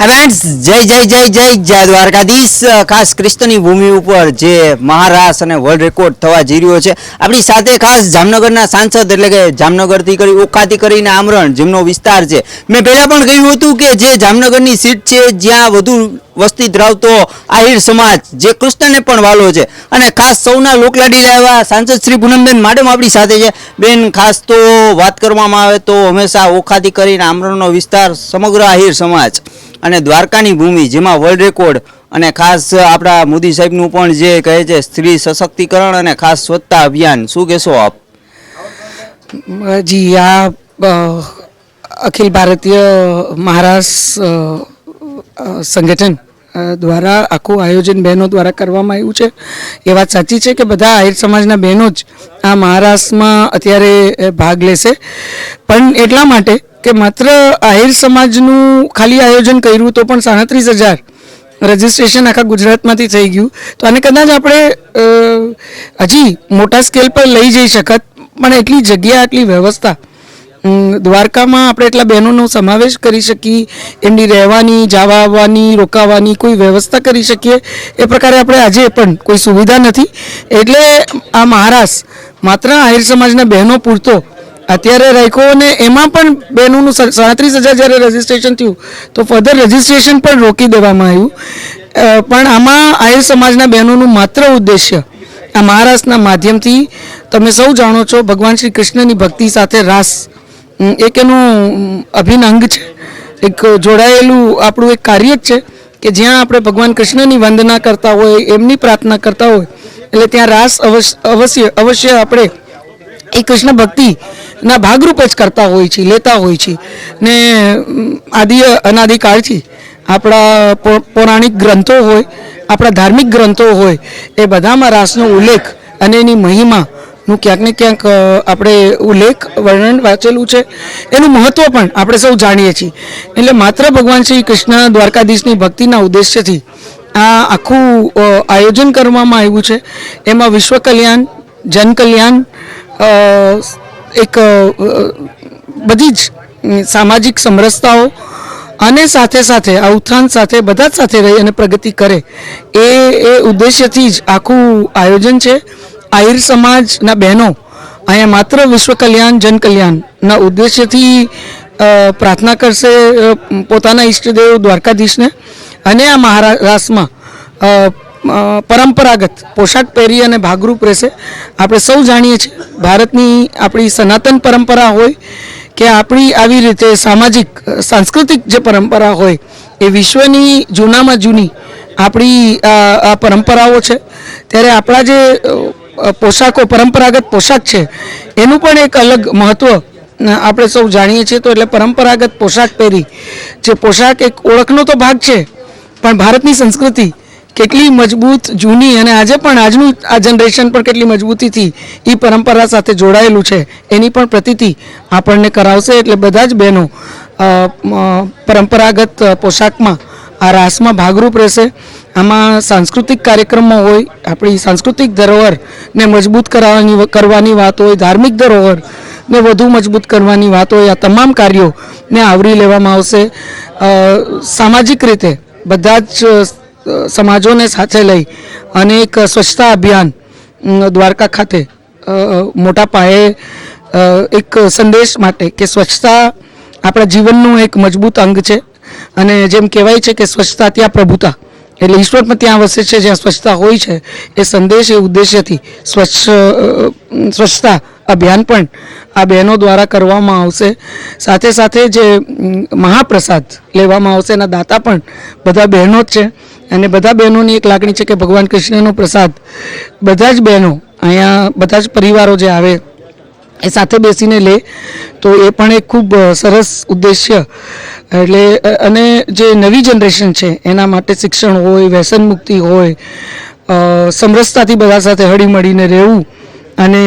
Friends જય જય જય જય જય દ્વારકાધીશ ખાસ ક્રિસ્તની ભૂમિ ઉપર જે મહારાસ અને વર્લ્ડ રેકોર્ડ થવા જઈ રહ્યો છે. આપણી સાથે ખાસ જામનગરના સાંસદ એટલે કે જામનગરથી કરી, ઓખાથી કરીને આમરણ જેમનો વિસ્તાર છે. મેં પહેલાં પણ કહ્યું હતું કે જે જામનગરની સીટ છે, જ્યાં વધુ વસ્તી ધરાવતો આહિર સમાજ, જે કૃષ્ણને પણ વાલો છે. અને ખાસ સૌના લોકલાડી રહેવા સાંસદ શ્રી પૂનમબેન માડમ આપણી સાથે છે. બેન, ખાસ તો વાત કરવામાં આવે તો હંમેશા ઓખાથી કરીને આમરણનો વિસ્તાર સમગ્ર આહિર સમાજ અને દ્વારકાની ભૂમિ, જેમાં વર્લ્ડ રેકોર્ડ અને ખાસ આપણા મોદી સાહેબનું પણ જે કહે છે, સ્ત્રી સશક્તિકરણ અને ખાસ સ્વચ્છતા અભિયાન. શું કહેશો આપ? જી, આ અખિલ ભારતીય મહારાષ્ટ્ર સંગઠન દ્વારા આખું આયોજન બહેનો દ્વારા કરવામાં આવ્યું છે. એ વાત સાચી છે કે બધા આહિર સમાજના બહેનો જ આ મહારાષ્ટ્રમાં અત્યારે ભાગ લેશે. પણ એટલા માટે કે માત્ર આહિર સમાજનું ખાલી આયોજન કર્યું તો પણ સાડત્રીસ હજાર રજિસ્ટ્રેશન આખા ગુજરાતમાંથી થઈ ગયું. તો આને કદાચ આપણે હજી મોટા સ્કેલ પર લઈ જઈ શકત. પણ એટલી જગ્યા, આટલી વ્યવસ્થા દ્વારકામાં આપણે એટલા બહેનોનો સમાવેશ કરી શકીએ, એમની રહેવાની જવા આવવાની રોકાવાની કોઈ વ્યવસ્થા કરી શકીએ. એ પ્રકારે આપણે આજે પણ કોઈ સુવિધા નથી. એટલે આ મહારાષ્ટ્ર માત્ર આહિર સમાજના બહેનો પૂરતો અત્યારે રાખ્યો અને એમાં પણ બહેનોનું સાડત્રીસ હજાર જ્યારે રજીસ્ટ્રેશન થયું, તો ફર્ધર રજીસ્ટ્રેશન પણ રોકી દેવામાં આવ્યું. પણ આમાં આહિર સમાજના બહેનોનું માત્ર ઉદ્દેશ્ય આ મહારાષ્ટ્રના માધ્યમથી તમે સૌ જાણો છો, ભગવાન શ્રી કૃષ્ણની ભક્તિ સાથે રાસ એક એનું અભિન્ન છે. એક જોડાયેલું આપણું એક કાર્ય જ છે કે જ્યાં આપણે ભગવાન કૃષ્ણની વંદના કરતા હોય, એમની પ્રાર્થના કરતા હોય, એટલે ત્યાં રાસ અવશ્ય અવશ્ય આપણે એ કૃષ્ણ ભક્તિના ભાગરૂપે જ કરતા હોય છે લેતા હોય છે ને આદિ અનાદિકાળથી આપણા પૌરાણિક ગ્રંથો હોય, આપણા ધાર્મિક ગ્રંથો હોય, એ બધામાં રાસનો ઉલ્લેખ અને એની મહિમાનું ક્યાંક ને ક્યાંક આપણે ઉલ્લેખ, વર્ણન વાંચેલું છે. એનું મહત્વ પણ આપણે સૌ જાણીએ છીએ. એટલે માત્ર ભગવાન શ્રી કૃષ્ણ દ્વારકાધીશની ભક્તિના ઉદ્દેશ્યથી આ આખું આયોજન કરવામાં આવ્યું છે. એમાં વિશ્વ કલ્યાણ જનકલ્યાણ એક બધી જ સામાજિક સમરસતાઓ અને સાથે સાથે આ ઉત્થાન સાથે, બધા જ સાથે રહી અને પ્રગતિ કરે એ એ ઉદ્દેશ્યથી જ આખું આયોજન છે. આહિર સમાજના બહેનો, અહીંયા માત્ર વિશ્વ કલ્યાણ, જન કલ્યાણના ઉદ્દેશ્યથી પ્રાર્થના કરશે પોતાના ઈષ્ટદેવ દ્વારકાધીશને. અને આ મહારાષ્ટ્રમાં પરંપરાગત પોશાક પહેરી અને ભાગરૂપ રહેશે. આપણે સૌ જાણીએ છીએ, ભારતની આપણી સનાતન પરંપરા હોય કે આપણી આવી રીતે સામાજિક સાંસ્કૃતિક જે પરંપરા હોય, એ વિશ્વની જૂનામાં જૂની આપણી આ પરંપરાઓ છે. ત્યારે આપણા જે પોશાકો પરંપરાગત પોશાક છે. એનું પણ એક અલગ મહત્ત્વ આપણે સૌ જાણીએ છીએ, તો એટલે પરંપરાગત પોશાક પહેરી. જે પોશાક એક ઓળખનો તો ભાગ છે, પણ ભારતની સંસ્કૃતિ કેટલી મજબૂત, જૂની અને આજે પણ આજનું આ જનરેશન પણ કેટલી મજબૂતીથી એ પરંપરા સાથે જોડાયેલું છે. એની પણ પ્રતિતિ આપણને કરાવશે એટલે બધા જ બહેનો પરંપરાગત પોશાકમાં આ રાસમાં ભાગરૂપ રહેશે. આમાં સાંસ્કૃતિક કાર્યક્રમો હોય, આપણી સાંસ્કૃતિક ધરોહરને મજબૂત કરાવવાની કરવાની વાત હોય, ધાર્મિક ધરોહર ને વધુ મજબૂત કરવાની વાત હોય, આ તમામ કાર્યોને આવરી લેવામાં આવશે. સામાજિક રીતે બધા જ સમાજોને સાથે લઈ અને એક સ્વચ્છતા અભિયાન દ્વારકા ખાતે મોટા પાયે એક સંદેશ માટે કે સ્વચ્છતા આપણા જીવનનું એક મજબૂત અંગ છે. અને જેમ કહેવાય છે કે સ્વચ્છતા ત્યાં પ્રભુતા. એટલે ઈશ્વર પણ ત્યાં વસે છે, જ્યાં સ્વચ્છતા હોય છે. એ સંદેશ, એ ઉદ્દેશ્યથી સ્વચ્છ સ્વચ્છતા અભિયાન પણ આ બહેનો દ્વારા કરવામાં આવશે. સાથે સાથે જે મહાપ્રસાદ લેવામાં આવશે, એના દાતા પણ બધા બહેનો જ છે. અને બધા બહેનોની એક લાગણી છે કે ભગવાન કૃષ્ણનો પ્રસાદ, બધા જ બહેનો અહીંયા, બધા જ પરિવારો જે આવે એ સાથે બેસીને લે, તો એ પણ એક ખૂબ સરસ ઉદ્દેશ્ય. એટલે અને જે નવી જનરેશન છે, એના માટે શિક્ષણ હોય, વ્યસન મુક્તિ હોય સમરસતાથી બધા સાથે હળીમળીને રહેવું અને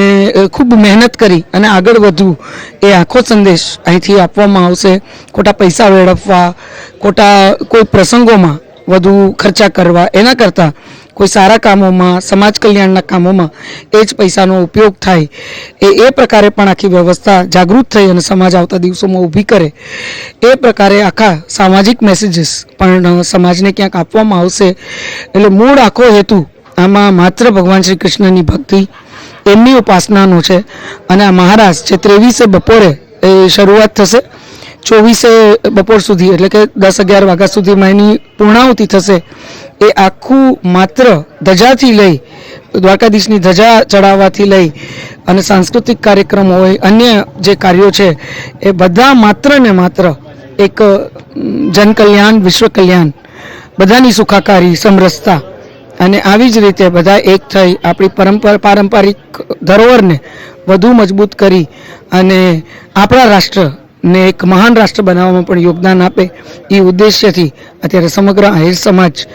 ખૂબ મહેનત કરી અને આગળ વધવું, એ આખો સંદેશ અહીંથી આપવામાં આવશે. ખોટા પૈસા વેડફવા, ખોટા કોઈ પ્રસંગોમાં વધુ ખર્ચા કરવા, એના કરતાં કોઈ સારા કામોમાં, સમાજ કલ્યાણના કામોમાં એ જ પૈસાનો ઉપયોગ થાય. એ એ પ્રકારે પણ આખી વ્યવસ્થા જાગૃત થઈ અને સમાજ આવતા દિવસોમાં ઊભી કરે. એ પ્રકારે આખા સામાજિક મેસેજીસ પણ સમાજને ક્યાંક આપવામાં આવશે. એટલે મૂળ આખો હેતુ આમાં માત્ર ભગવાન શ્રી કૃષ્ણની ભક્તિ, એમની ઉપાસનાનો છે. અને આ મહારાજ જે ત્રેવીસે બપોરે એ શરૂઆત થશે, ચોવીસે બપોર સુધી, એટલે કે દસ અગિયાર વાગ્યા સુધીમાં એની પૂર્ણાહુતિ થશે. એ આખું માત્ર ધજાથી લઈ, દ્વારકાધીશની ધજા ચડાવવાથી લઈ અને સાંસ્કૃતિક કાર્યક્રમ હોય, અન્ય જે કાર્યો છે, એ બધા માત્ર ને માત્ર એક જનકલ્યાણ વિશ્વ કલ્યાણ બધાની સુખાકારી, સમરસતા અને આવી જ રીતે બધા એક થઈ આપણી પરંપરા, પારંપરિક ધરોહરને વધુ મજબૂત કરી અને આપણા રાષ્ટ્રને એક મહાન રાષ્ટ્ર બનાવવામાં પણ યોગદાન આપે એ ઉદ્દેશ્યથી અત્યારે સમગ્ર આહિર સમાજ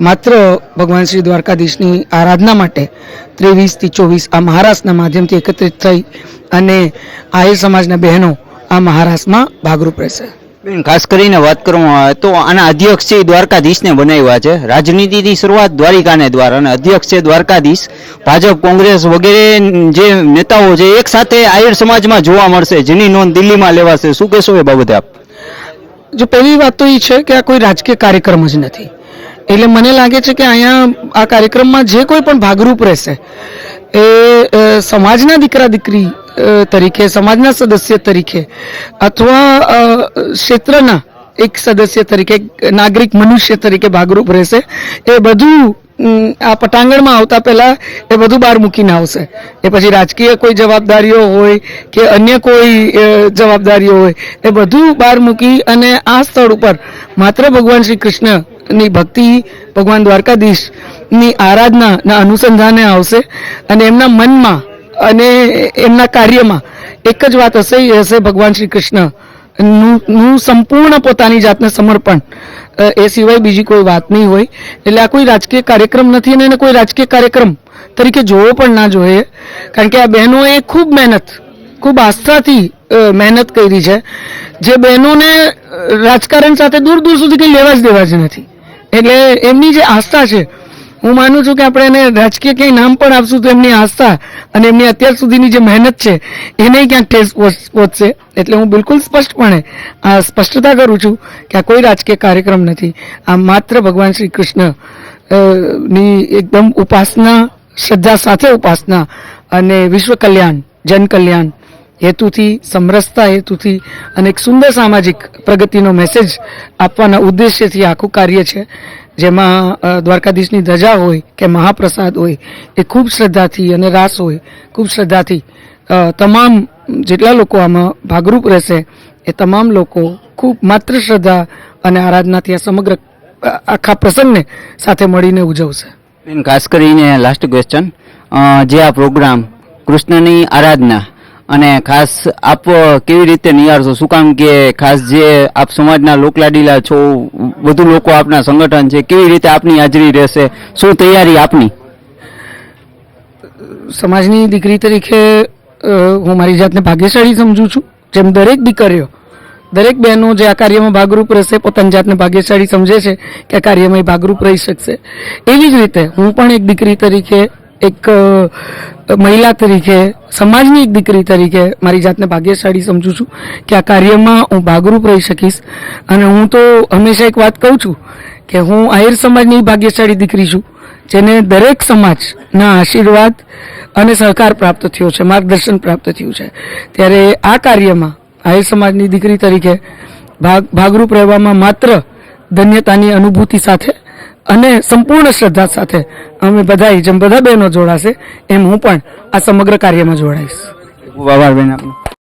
માત્ર ભગવાન શ્રી દ્વારકાધીશની આરાધના માટે ત્રેવીસથી ચોવીસ આ મહારાષ્ટ્રના માધ્યમથી એકત્રિત થઈ અને આહિર સમાજના બહેનો આ મહારાષ્ટ્રમાં ભાગરૂપ રહેશે. ખાસ કરીને વાત કરવામાં આવે તો આના અધ્યક્ષ છે દ્વારકાધીશને બનાવ્યા છે. રાજનીતિની શરૂઆત દ્વારિકાને દ્વારા અને અધ્યક્ષ છે દ્વારકાધીશ. ભાજપ, કોંગ્રેસ વગેરે જે નેતાઓ છે, એક સાથે આયર સમાજમાં જોવા મળશે, જેની નોંધ દિલ્હીમાં લેવાશે. શું કહેશો એ બાબતે આપ? જો પહેલી વાત તો એ છે કે આ કોઈ રાજકીય કાર્યક્રમ જ નથી. એટલે મને લાગે છે કે અહીંયા આ કાર્યક્રમમાં જે કોઈ પણ ભાગરૂપ રહેશે, એ સમાજના દીકરા દીકરી તરીકે, સમાજના સદસ્ય તરીકે, અથવા ક્ષેત્રના એક સદસ્ય તરીકે નાગરિક મનુષ્ય તરીકે ભાગરૂપ રહેશે, એ બધું આ પટાંગણમાં આવતા પહેલા એ બધું બહાર મૂકીને આવશે. એ પછી રાજકીય કોઈ જવાબદારીઓ હોય કે અન્ય કોઈ જવાબદારીઓ હોય, એ બધું બહાર મૂકી અને આ સ્થળ ઉપર માત્ર ભગવાન શ્રી કૃષ્ણની ભક્તિ ભગવાન દ્વારકાધીશની આરાધનાના અનુસંધાને આવશે અને એમના મનમાં અને એમના કાર્યમાં એક જ વાત હશે, એ હશે ભગવાન શ્રી કૃષ્ણનું નું સંપૂર્ણ પોતાની જાતને સમર્પણ. એ સિવાય બીજી કોઈ વાત નહીં હોય. એટલે આ કોઈ રાજકીય કાર્યક્રમ નથી અને એને કોઈ રાજકીય કાર્યક્રમ તરીકે જોવો પણ ના જોઈએ. કારણ કે આ બહેનોએ ખૂબ મહેનત, ખૂબ આસ્થાથી મહેનત કરી છે. જે બહેનોને રાજકારણ સાથે દૂર દૂર સુધી કંઈ લેવા જ દેવા જ નથી. એટલે એમની જે આસ્થા છે, હું માનું છું કે આપણે એને રાજકીય ક્યાંય નામ પણ આપશું તો એમની આસ્થા અને એમની અત્યાર સુધીની જે મહેનત છે, એને ક્યાંક ઠેસ પહોંચ- પહોંચશે એટલે હું બિલકુલ સ્પષ્ટપણે આ સ્પષ્ટતા કરું છું કે આ કોઈ રાજકીય કાર્યક્રમ નથી. આ માત્ર ભગવાન શ્રી કૃષ્ણની એકદમ ઉપાસના, શ્રદ્ધા સાથે ઉપાસના અને વિશ્વ કલ્યાણ, જન કલ્યાણ હેતુથી, સમરસતા હેતુથી અને એક સુંદર સામાજિક પ્રગતિનો મેસેજ આપવાના ઉદ્દેશ્યથી આખું કાર્ય છે. જેમાં દ્વારકાધીશની ધજા હોય કે મહાપ્રસાદ હોય, એ ખૂબ શ્રદ્ધાથી અને રાસ હોય, ખૂબ શ્રદ્ધાથી તમામ જેટલા લોકો આમાં ભાગરૂપ રહેશે, એ તમામ લોકો ખૂબ માત્ર શ્રદ્ધા અને આરાધનાથી આ સમગ્ર આખા પ્રસંગને સાથે મળીને ઉજવશે. ખાસ કરીને લાસ્ટ ક્વેશ્ચન જે આ પ્રોગ્રામ કૃષ્ણની આરાધના અને ખાસ આપ કેવી રીતે નિહાળશો? શું કામ કે ખાસ જે આપ સમાજના લોકલાડીલા છો, વધુ લોકો આપના સંગઠન છે, કેવી રીતે આપની હાજરી રહેશે? શું તૈયારી આપની? સમાજની દીકરી તરીકે હું મારી જાતને ભાગ્યશાળી સમજુ છું, જેમ દરેક દીકરીઓ, દરેક બહેનો જે આ કાર્યમાં ભાગરૂપ રહેશે, પોતાની જાતને ભાગ્યશાળી સમજે છે કે આ કાર્યમાં ભાગરૂપ રહી શકશે. એવી જ રીતે હું પણ એક દીકરી તરીકે એક મહિલા તરીકે, સમાજની એક દીકરી તરીકે મારી જાતને ભાગ્યશાળી સમજું છું કે આ કાર્યમાં હું ભાગરૂપ રહી શકીશ. અને હું તો હંમેશા એક વાત કહું છું કે હું આહિર સમાજની ભાગ્યશાળી દીકરી છું, જેને દરેક સમાજના આશીર્વાદ અને સહકાર પ્રાપ્ત થયો છે, માર્ગદર્શન પ્રાપ્ત થયું છે. ત્યારે આ કાર્યમાં આહિર સમાજની દીકરી તરીકે ભાગ, ભાગરૂપ રહેવામાં માત્ર ધન્યતાની અનુભૂતિ સાથે અને સંપૂર્ણ શ્રદ્ધા સાથે અમે બધા બધા બહેનો જોડાશે એમ હું પણ આ સમગ્ર કાર્યમાં જોડાઈશ. આભાર બેન આપનો.